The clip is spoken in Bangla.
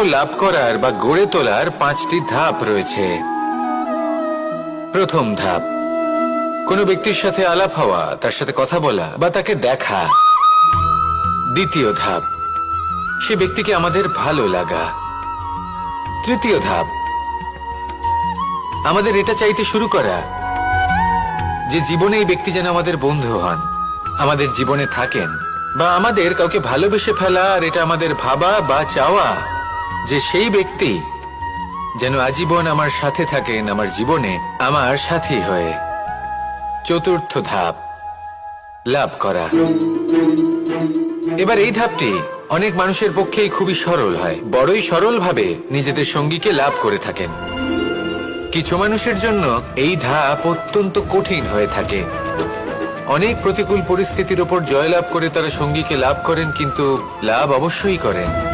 লাভ করার বা গড়ে তোলার পাঁচটি ধাপ রয়েছে। প্রথম ধাপ, কোনো ব্যক্তির সাথে আলাপ হওয়া, তার সাথে কথা বলা বা তাকে দেখা। দ্বিতীয় ধাপ, সে ব্যক্তিকে আমাদের ভালো লাগা। তৃতীয় ধাপ, আমাদের এটা চাইতে শুরু করা যে জীবনে এই ব্যক্তি যেন আমাদের বন্ধু হন, আমাদের জীবনে থাকেন বা আমাদের কাউকে ভালোবেসে ফেলা আর এটা আমাদের ভাবা বা চাওয়া। যে সেই ব্যক্তি যেন আজীবন আমার সাথে থাকেন, আমার জীবনে আমার সাথী হয়ে। চতুর্থ ধাপ, লাভ করা। এবার এই ধাপটি অনেক মানুষের পক্ষেই খুবই সরল হয়। বড়ই সরলভাবে নিজেদের সঙ্গীকে লাভ করে থাকেন। কিছু মানুষের জন্য এই ধাপ অত্যন্ত কঠিন হয়ে থাকে। অনেক প্রতিকূল পরিস্থিতির ওপর জয়লাভ করে তারা সঙ্গীকে লাভ করেন, কিন্তু লাভ অবশ্যই করেন।